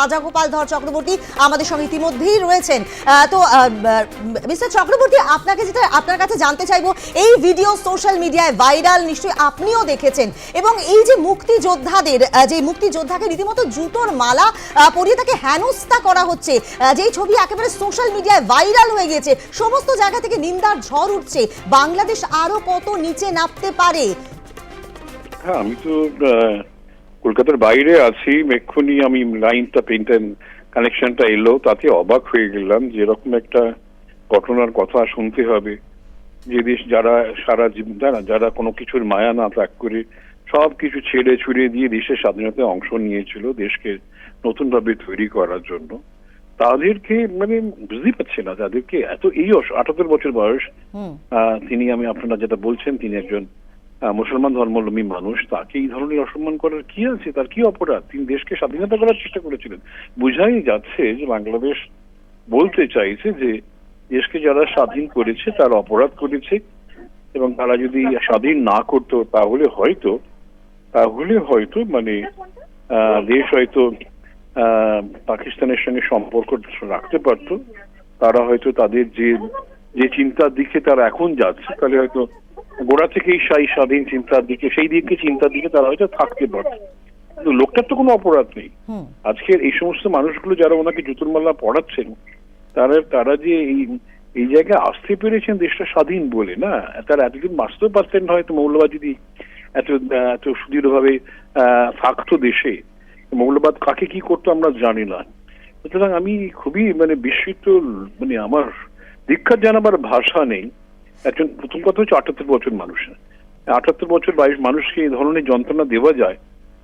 রাজাগোপাল ধর চক্রবর্তী আমাদের সঙ্গে ইতিমধ্যেই রয়েছেন। তো মিস্টার চক্রবর্তী, আপনাকে যেটা আপনার কাছে জানতে চাইব, এই ভিডিও সোশ্যাল মিডিয়ায় ভাইরাল নিশ্চয়ই আপনিও দেখেছেন। এবং এই যে মুক্তিযোদ্ধাদের যে মুক্তিযোদ্ধাকে রীতিমতো জুতোর মালা পরিয়ে তাকে হেনস্থা করা হচ্ছে যেই ছবি একেবারে সোশ্যাল মিডিয়ায় ভাইরাল হয়ে গেছে সমস্ত জায়গা থেকে নিন্দার ঝড় উঠছে। বাংলাদেশ আরও কত নিচে নামতে পারে? হ্যাঁ আমি তো কলকাতার বাইরে আছি এক্ষুনি আমি লাইনটা পেন্টেন কানেকশনটা এলো তাতে অবাক হয়ে গেলাম যে এরকম একটা ঘটনার কথা শুনতে হবে। যে দেশ যারা সারা জীবন যারা যারা কোনো কিছুর মায়া না ত্যাগ করে সব কিছু ছেড়ে ছুড়ে দিয়ে দেশের স্বাধীনতায় অংশ নিয়েছিল দেশকে নতুনভাবে তৈরি করার জন্য। তাদেরকে মানে বুঝতেই পারছি না তাদেরকে এত এই আঠাত্তর বছর বয়স আহ, তিনি আমি আপনারা যেটা বলছেন তিনি একজন মুসলমান ধর্মাবলম্বী মানুষ, তাকে এই ধরনের অসম্মান করার কি আছে? তার কি অপরাধ? তিনি দেশকে স্বাধীনতা করার চেষ্টা করেছিলেন। বুঝাই যাচ্ছে যে বাংলাদেশ বলতে চাইছে যে, দেশকে যারা স্বাধীন করেছে, তারা অপরাধ করেছে এবং তারা যদি স্বাধীন না করতো, তাহলে হয়তো তাহলে হয়তো মানে দেশ হয়তো পাকিস্তানের সঙ্গে সম্পর্ক রাখতে পারতো। তারা হয়তো তাদের যে যে চিন্তার দিকে তারা এখন যাচ্ছে, তাহলে হয়তো গোড়া থেকেই সেই স্বাধীন চিন্তার দিকে সেই দিকে চিন্তার দিকে তারা হয়তো থাকতে পারত। কিন্তু লোকটার তো কোনো অপরাধ নেই। আজকের এই সমস্ত মানুষগুলো যারা ওনাকে জুতুর মাল্লা পড়াচ্ছেন তারা তারা যে এই এই জায়গায় আসতে পেরেছেন দেশটা স্বাধীন বলে না? তারা এতদিন বাঁচতেও পারতেন না হয়তো মৌলবাদ যদি এত এত সুদৃঢ়ভাবে আহ, থাকতো দেশে। মৌলবাদ কাকে কি করতো আমরা জানি না। সুতরাং আমি খুবই মানে বিস্মিত মানে আমার দীক্ষা জানাবার ভাষা নেই। একজন প্রথম কথা হচ্ছে আটাত্তর বছর মানুষ আটাত্তর বছর বয়স মানুষকে এই ধরনের যন্ত্রণা দেওয়া যায়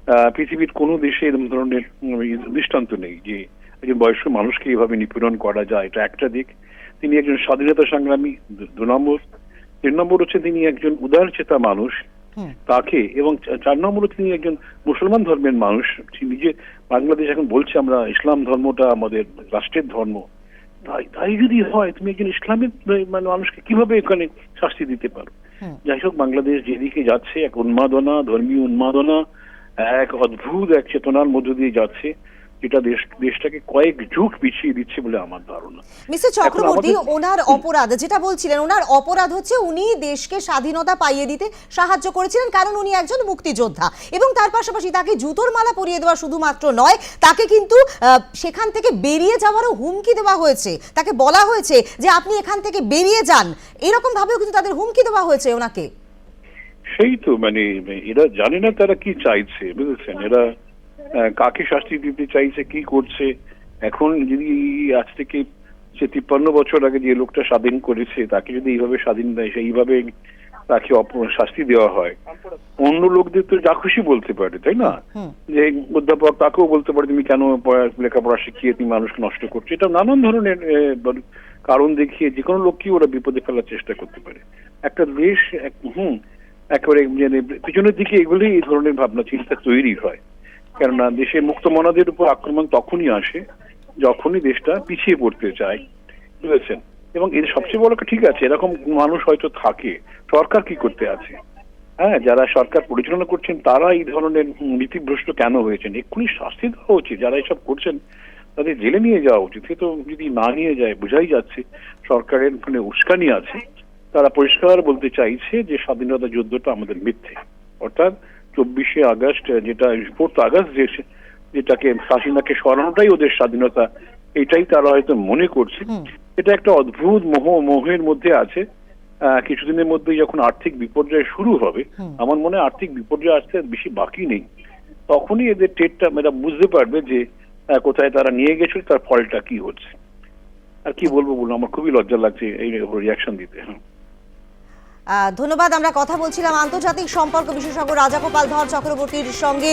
আহ, পৃথিবীর কোনো দেশে এরকম ধরনের দৃষ্টান্ত নেই যে একজন বয়স্ক মানুষকে এভাবে নিপীড়ন করা যায়। এটা একটা দিক। তিনি একজন স্বাধীনতা সংগ্রামী দু- নম্বর। তিন নম্বর হচ্ছে তিনি একজন উদার চেতা মানুষ তাকে এবং চার নম্বর হচ্ছে তিনি একজন মুসলমান ধর্মের মানুষ। নিজে বাংলাদেশ এখন বলছে আমরা ইসলাম ধর্মটা আমাদের রাষ্ট্রের ধর্ম। তাই তাই যদি হয় তুমি একজন ইসলামিক মানে মানুষকে কীভাবে এখানে শাস্তি দিতে পারো? যাই হোক বাংলাদেশ যেদিকে যাচ্ছে এক উন্মাদনা ধর্মীয় উন্মাদনা এক অদ্ভুত এক চেতনার মধ্য দিয়ে যাচ্ছে। যেটা দেশ দেশটাকে কয়েক যুগ পিছিয়ে দিচ্ছে বলে আমার ধারণা। মিস্টার চক্রবর্তী ওনার অপরাধ যেটা বলছিলেন ওনার অপরাধ হচ্ছে উনি দেশকে স্বাধীনতা পাইয়ে দিতে সাহায্য করেছিলেন কারণ উনি একজন মুক্তিযোদ্ধা। এবং তার পাশাপাশি তাকে জুতোর মালা পরিয়ে দেওয়া শুধুমাত্র নয় তাকে কিন্তু সেখান থেকে বেরিয়ে যাওয়ারও হুমকি দেওয়া হয়েছে। তাকে বলা হয়েছে যে আপনি এখান থেকে বেরিয়ে যান। এরকম ভাবেও কিন্তু তাদের হুমকি দেওয়া হয়েছে ওনাকে। সেই তো মানে এরা জানে না তারা কি চাইছে বুঝেছেন? এরা কাকে শাস্তি দিতে চাইছে কি করছে? এখন যদি আজ থেকে সে তিপ্পান্ন বছর আগে যে লোকটা স্বাধীন করেছে তাকে যদি এইভাবে স্বাধীন দেয় সেইভাবে তাকে শাস্তি দেওয়া হয়। অন্য লোকদের তো যা খুশি বলতে পারে তাই না? যে অধ্যাপক তাকেও বলতে পারে তুমি কেন পড়া- লেখাপড়া শিখিয়ে তুমি মানুষকে নষ্ট করছ? এটা নানান ধরনের কারণ দেখিয়ে যে কোনো লোককেই ওরা বিপদে ফেলার চেষ্টা করতে পারে। একটা দেশ হুম একেবারে মানে পিছনের দিকে এগুলি এই ধরনের ভাবনা চিন্তা তৈরি হয়। কেননা দেশের মুক্ত মনাদের উপর আক্রমণ তখনই আসে যখনই দেশটা পিছিয়ে পড়তে চায়, বুঝেছেন? এবং এর সবচেয়ে বড় ঠিক আছে, এরকম মানুষ হয়তো থাকে, সরকার কি করতে আছে? হ্যাঁ যারা সরকার পরিচালনা করছেন, তারা এই ধরনের নীতিভ্রষ্ট কেন হয়েছেন? এক্ষুনি শাস্তি দেওয়া উচিত, যারা এসব করছেন, তাদের জেলে নিয়ে যাওয়া উচিত। সে তো যদি না নিয়ে যায়, বোঝাই যাচ্ছে, সরকারের মানে উস্কানি আছে। তারা পরিষ্কার বলতে চাইছে যে স্বাধীনতা যুদ্ধটা আমাদের মিথ্যে। অর্থাৎ চব্বিশে আগস্ট যেটা ফোর্থ আগস্ট যে যেটাকে হাসিনাকে সরানোটাই ওদের স্বাধীনতা এটাই তারা হয়তো মনে করছে। এটা একটা অদ্ভুত মোহ মোহের মধ্যে আছে। কিছুদিনের মধ্যে যখন আর্থিক বিপর্যয় শুরু হবে আমার মনে হয় আর্থিক বিপর্যয় আসতে আর বেশি বাকি নেই। তখনই এদের টেটটা এরা বুঝতে পারবে যে কোথায় তারা নিয়ে গেছিল তার ফলটা কি হচ্ছে। আর কি বলব বলুন আমার খুবই লজ্জা লাগছে এই রিয়াকশন দিতে। হ্যাঁ ধন্যবাদ। আমরা কথা বলছিলাম আন্তর্জাতিক সম্পর্ক বিশেষজ্ঞ রাজাগোপাল ধর চক্রবর্তীর সঙ্গে।